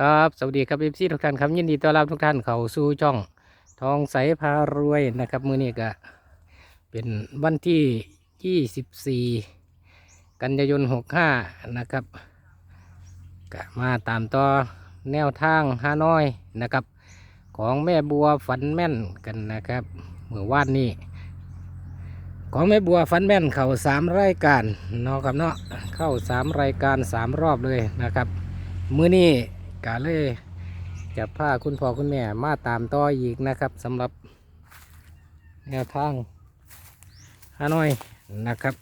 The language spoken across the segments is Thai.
ครับสวัสดีครับเอฟซีทุกท่านครับยินดีต้อนรับทุกท่านเข้าสู่ช่องทองใสพารวยนะครับมื้อนี้ก็เป็นวันที่ 24 กันยายน 65 นะครับก็มาตามต่อแนวทางฮานอยนะครับ ของแม่บัวฝันแม่นกันนะครับเมื่อวานนี้ของแม่บัวฟันแม่นเข้าสามรายการเนาะครับเนาะเข้าสามรายการสามรอบเลยนะครับ มื้อนี้ กาเลยจะพาคุณพ่อคุณแม่มาตามต่ออีกนะครับสำหรับแนวทางฮานอยนะครับ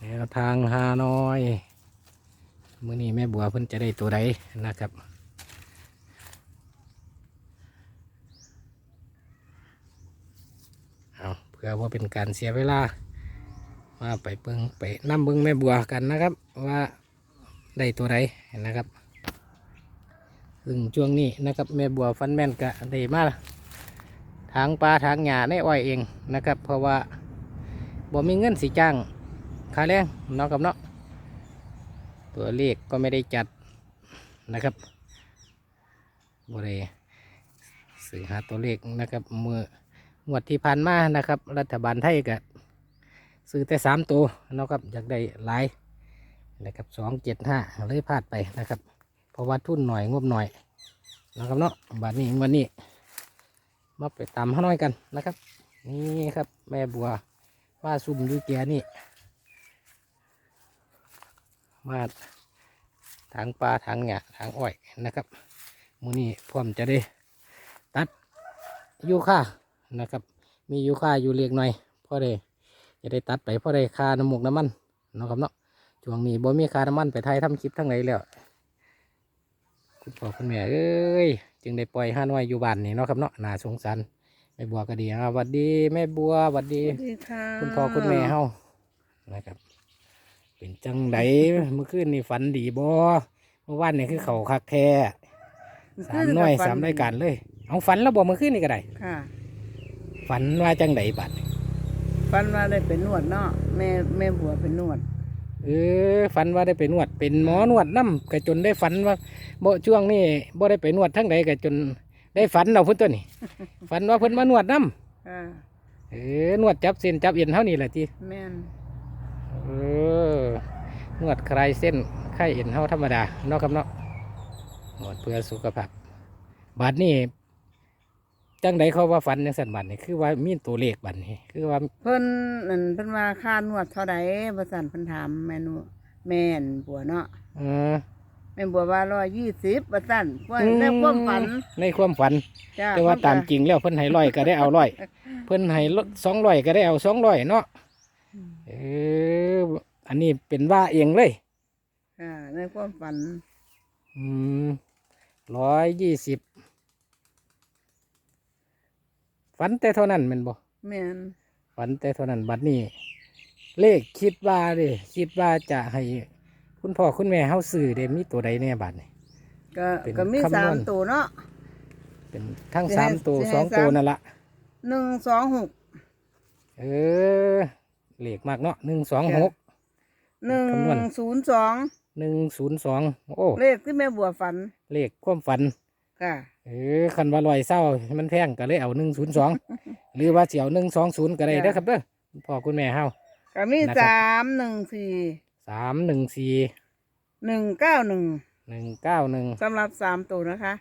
แนวทางฮานอยมื้อนี้แม่บัวเพิ่นจะได้ตัวใดนะครับเอาเพื่อว่าเป็นการเสียเวลา มาไปเบิ่งไปนั่เบิ่งแม่บัวกันนะครับ ว่าได้ตัวใดนะครับซึ่งช่วงนี้นะครับแม่บัวฟันแม่นกะได้มาทางปลาทางหญ้าในอ้อยเองนะครับ เพราะว่าบ่มีเงินสีจ้างค่าแรงเนาะครับเนาะตัวเลขก็ไม่ได้จัดนะครับบ่ได้สื่อหาตัวเลขนะครับเมื่องวดที่ผ่านมานะครับ รัฐบาลไทยก็ ซื้อแต่สามตัวนะครับอยากได้หลายนะครับสองเจ็ดห้าเลยพลาดไปนะครับ เพราะว่าทุนหน่อยงบหน่อยนะครับเนาะบาทนี้วันนี้มาไปตามห้าน้อยกันนะครับ นี่ครับแม่บัวมาซุ่มอยูเกียนี่ มาทางปลาทางหญ้าทางอ้อยนะครับมือนี้พร้อมจะได้ตัดยูค่านะครับ มียูค่าอยู่เล็กหน่อยพอได้ จะได้ตัดไปพอได้ค่าน้ำมูกน้ำมันเนาะครับเนาะช่วงนี้บ่มีค่าน้ำมันไปไทยทำคลิปทั้งไหนแล้วคุณพ่อคุณแม่เอ้ยจึงได้ปล่อยห้าน้อยอยู่บ้านนี่เนาะครับเนาะน่าสงสารแม่บัวก็ดีอะหวัดดีแม่บัวหวัดดีสวัสดีค่ะคุณพ่อคุณแม่เฮานะครับ เป็นจังไดเมื่อคืนนี่ฝันดีบ่เมื่อวานนี่คือเขาคักแท้สามหน้อยสามรายการเลย เอาฝันแล้วบ่เมื่อคืนนี่ก็ได้ค่ะ ฝันว่าจังไดบัด ฟันว่าได้เป็นนวดเนาะแม่แม่บัวเป็นนวด เออฝันว่าได้ไปนวด เป็นหมอนวดน้ำก็จนได้ฝันว่าบ่ช่วงนี้บ่ได้ไปนวดทั้งใดก็จนได้ฝันเอาเพิ่นตัวนี้ฝันว่าเพิ่นมานวดน้ค่ะำเออนวดจับเส้นจับเอ็นเท่านี้แหละทีแม่นเออนวดคลายเส้นไข้เอ็นเท่าธรรมดาเนาะครับเนาะนวดเพื่อสุขภาพบาดนี้ จังใดเขาว่าฝันจังสันบัดนี่คือว่ามีตัวเลขบัดนี่คือว่าเพิ่นนั่นเพิ่นว่าค่านวดเท่าใดประสันเพิ่นถามแม่นวแม่นบัวเนาะเออแม่บัวว่าร้อยยี่สิบประสันว่าอืมในความฝันในความฝัน จ้าแต่ว่าตามจริงแล้วเพิ่นให้ร้อยก็ได้เอาร้อยเพิ่นให้สองร้อยก็ได้เอาสองร้อยเนาะเอออันนี้เป็นว่าเองเลยค่ะในความฝัน อืมร้อยยี่สิบ ฝันแต่เท่านั้นแมันบ่แม่นฝันแต่เท่านั้นบัดนี้ เลขคิดว่าเด้คิดว่าจะให้ คุณพ่อคุณแม่เฮาซื้อเด้มีตัวใดแน่บัดนี้ ก็เป็นก็มีคำนวณ สามตัวเนาะ เป็นทั้งสิให้สามตัวสิให้สองสามตัวนั่นละหนึ่งสองหกเออเลขมากเนาะหนึ่งสองหก หนึ่งคำนวณ ศูนย์สองหนึ่งศูนย์สองโอ้เลขที่แม่บัวฝันเลขความฝัน ค่ะ เออคันว่าลอยเศร้ามันแพงก็เลยเอาหนึ่งศูนย์สองหรือว่าเสียวหนึ่งสองศูนย์ก็ได้จ้ะเด้อครับเด้อคุณพ่อคุณแม่เฮาก็มีนะครับ สามหนึ่งสี่สามหนึ่งสี่หนึ่งเก้าหนึ่งหนึ่งเก้าหนึ่งสำหรับสามตัวนะคะ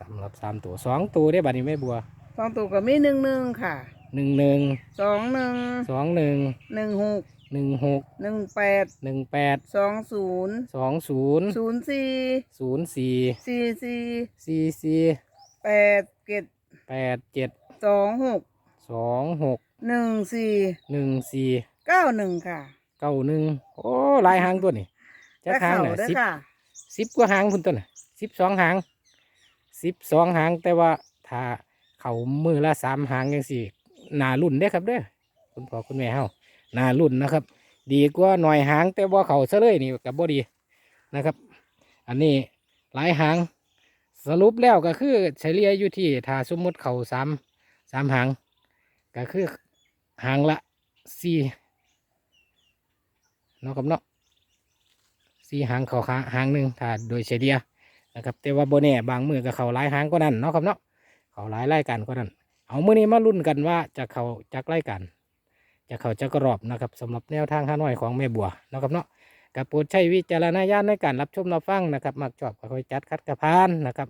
สำหรับสามตัวสองตัวได้บัดนี้แม่บัวสองตัวก็มีหนึ่งหนึ่งค่ะหนึ่งหนึ่งสองหนึ่งสองหนึ่งหนึ่งหก หนึ่งหกหนึ่งแปดหนึ่งแปดสองศูนย์สองศูนย์ศูนย์สี่ศูนย์สี่สี่สี่สี่สี่แปดเจ็ดแปดเจ็ดสองหกสองหกหนึ่งสี่หนึ่งสี่เก้าหนึ่งค่ะเก้าหนึ่งโอ้หลายหางตัวนี่จักหางเข่าน่ะด้วยสิบค่ะสิบกว่าหางคุณต้นน่ะสิบสองหางสิบสองหางแต่ว่าถ้าเขามือละสามหางยังสี่นารุ่นเด้อครับเด้อคุณพ่อคุณแม่เฮา นารุ่นนะครับ ดีกว่าหน่อยหางแต่ว่าเขาซะเลยนี่กับบ่ดีนะครับ อันนี้หลายหางสรุปแล้วก็คือเฉลี่ยอยู่ที่ถ้าสมมติเขาสามสามหางก็คือหางละสี่เนาะครับเนาะสี่หางเขาหาหางหนึ่งถ้าโดยเฉลี่ยนะครับแต่ว่าโบแน่บางมือก็เขาหลายหางก็นั่นเนาะครับเนาะเขาหลายรายการก็นั่นเอามือนี้มาลุ้นกันว่าจะเขาจากรายการ จะเขาจะกรอบนะครับสำหรับแนวทางห้าน้อยของแม่บัวนะครับเนาะกับโปรดใช้วิจารณญาณในการรับชมรับฟังนะครับมักชอบก็ค่อยจัดคัดกระพานนะครับ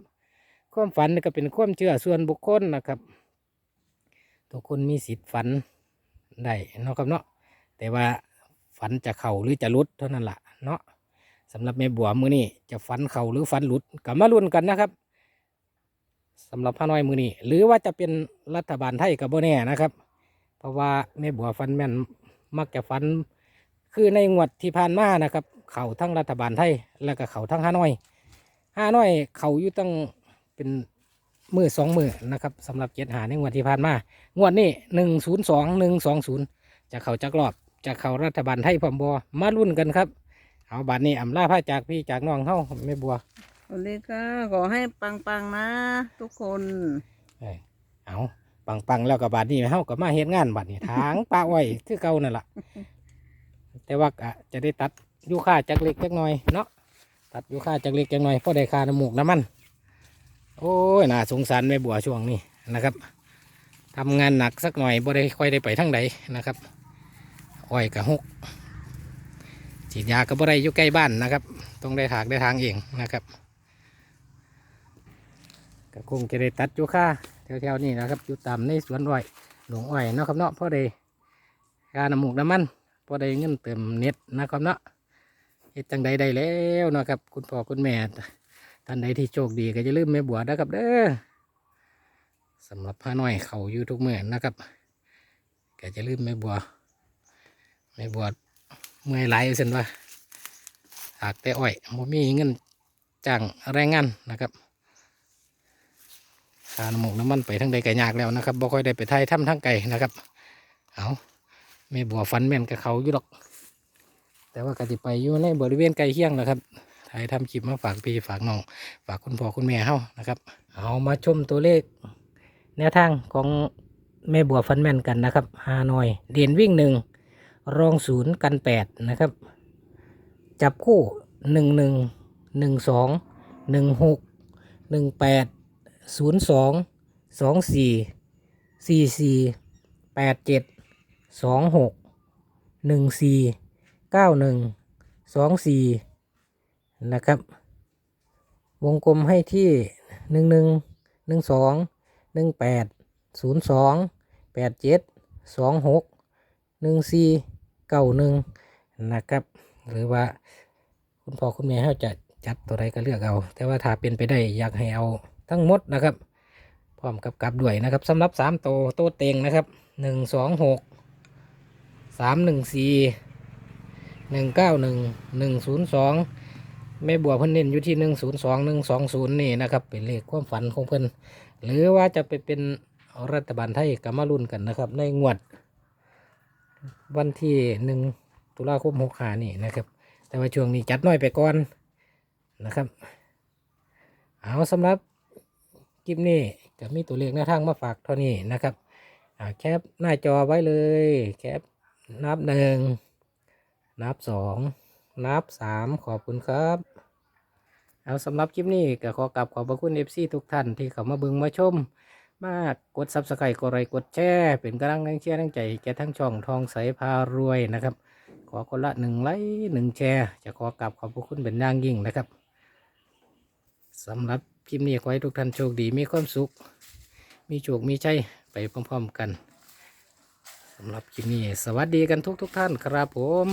ความฝันก็เป็นความเชื่อส่วนบุคคลนะครับทุกคนมีสิทธิ์ฝันได้นะครับเนาะแต่ว่าฝันจะเข่าหรือจะลุดเท่านั้นแหละเนาะสำหรับแม่บัวมือนี้จะฝันเข่าหรือฝันหลุดก็มาลุ้นกันนะครับสำหรับพระน้อยมือนี้หรือว่าจะเป็นรัฐบาลไทยกับโบแน่นะครับ เพราะว่าแม่บัวฝันแม่นมักจะฝัน คือในงวดที่ผ่านมานะครับ เข่าทั้งรัฐบาลไทย แล้วก็เข่าทั้งฮานอยฮานอย เข่าอยู่ตั้งเป็นมือสองมือนะครับสำหรับเจ็ดหาในงวดที่ผ่านมางวดนี้หนึ่งศูนย์สองหนึ่งสองศูนย์จะเข้าจักรอบจะเข้ารัฐบาลไทยพร้อมบัวมาลุ้นกันครับ เอาบัดนี้อำลาพระจากพี่จากน้องเฮาแม่บัวสวัสดีค่ะขอให้ปังๆนะ ทุกคน เอ้ยเอา ปังปังๆแล้วกับบัดนี้เฮาก็มาเฮ็ดงานบัดนี้ทางป่าอ้อยคือเก่านั่นล่ะ แต่ว่าก็จะได้ตัดยูค่าจักเล็กจักน้อยเนาะตัดยูค่าจักเล็กจักน้อยเพราะได้ค่าน้ำมูกน้ำมัน โอ้ยน่าสงสารแม่บัวช่วงนี้นะครับทำงานหนักสักหน่อยบ่ได้ค่อยได้ไปทั้งใดนะครับอ้อยกะหกฉีดยาก็บ่ได้อยู่ใกล้บ้านนะครับ ต้องได้ถากได้ทางเองนะครับก็คงจะได้ตัดยูค่า แถวๆนี้นะครับอยู่ตามในสวนอ้อยหลวงอ้อยเนาะครับเนาะพราะได้ค่าน้ำมูกน้ำมันพอได้เงินเติมเน็ตนะครับเนาะเฮ็ดจังใดได้แล้วนะครับ คุณพ่อคุณแม่ท่านใดที่โชคดีก็จะลืมแม่บัวนะครับเด้อสำหรับพระน้อยเขาอยู่ทุกเมื่อนะครับก็จะลืมแม่บัวแม่บัวเมื่อยไหลายเส้นว่าหากแต่อ้อยบ่มีเงินจ้างแรงงานนะครับ ค่าน้ำมกน้ำมันไปทั้งใดไก็ยากแล้วนะครับบ่ค่อยได้ไปไทยถ้ำทั้งไก่นะครับเอาแม่บัวฟันแม่นกับเขาอยู่หรอก แต่ว่าก็จะไปอยู่ในบริเวณใกล้เคียงนะครับถ่ายทำคลิปมาฝากพี่ฝากน้องฝากคุณพ่อคุณแม่เฮานะครับ เอามาชมตัวเลข แนวทางของแม่บัวฟันแม่นกันนะครับฮานอยเด่นวิ่งหนึ่งรองศูนย์กันแปดนะครับ จับคู่หนึ่งหนึ่งหนึ่งสองหนึ่งหกหนึ่งแปด ศูนย์สองสองสี่สี่สี่แปดเจ็ดสองหกหนึ่งสี่เก้าหนึ่งสองสี่นะครับ วงกลมให้ที่หนึ่งหนึ่งหนึ่งสองหนึ่งแปดศูนย์สองแปดเจ็ดสองหกหนึ่งสี่เก้าหนึ่งนะครับ หรือว่าคุณพ่อคุณแม่เขาจะจัดตัวใดก็เลือกเอา แต่ว่าถ้าเป็นไปได้อยากให้เอา ทั้งหมดนะครับ พร้อมกับกลับด้วยนะครับสำหรับสามโตโตเต็งนะครับหนึ่งสองหกสามหนึ่งสี่หนึ่งเก้าหนึ่งหนึ่งศูนย์สองแม่บัวเพิ่นเน้นอยู่ที่หนึ่งศูนย์สองหนึ่งสองศูนย์นี่นะครับ เป็นเลขความฝันของเพิ่นหรือว่าจะไปเป็นรัฐบาลไทยก็มาลุ้นกันนะครับ ในงวด วันที่หนึ่งตุลาคมหกขานี่นะครับ แต่ว่าช่วงนี้จัดน้อยไปก่อนนะครับ เอาสำหรับ ลิปนี้ก็มีตัวเลขหน้าทางมาฝากเท่านี้นะครับแคปหน้าจอไว้เลย แคปนับหนึ่งนับสองนับสามขอบคุณครับ เอาสำหรับคลิปนี้ก็ขอกลับขอบพระคุณเอฟซีทุกท่านที่เข้ามาบิ่งมาชม มากกดซับสไครต์กดไลค์กดแชร์เป็นกำลังแรงเชียร์แรงใจแก่ทั้งช่องทองใสพารวยนะครับ ขอคนละหนึ่งไลค์หนึ่งแชร์ จะขอกลับขอบพระคุณเป็นอย่างยิ่งนะครับสำหรับ คลิปนี้ขอให้ทุกท่านโชคดีมีความสุข มีโชคมีใจไปพร้อมๆกันสำหรับคลิปนี้ สวัสดีกันทุกๆทท่านครับผม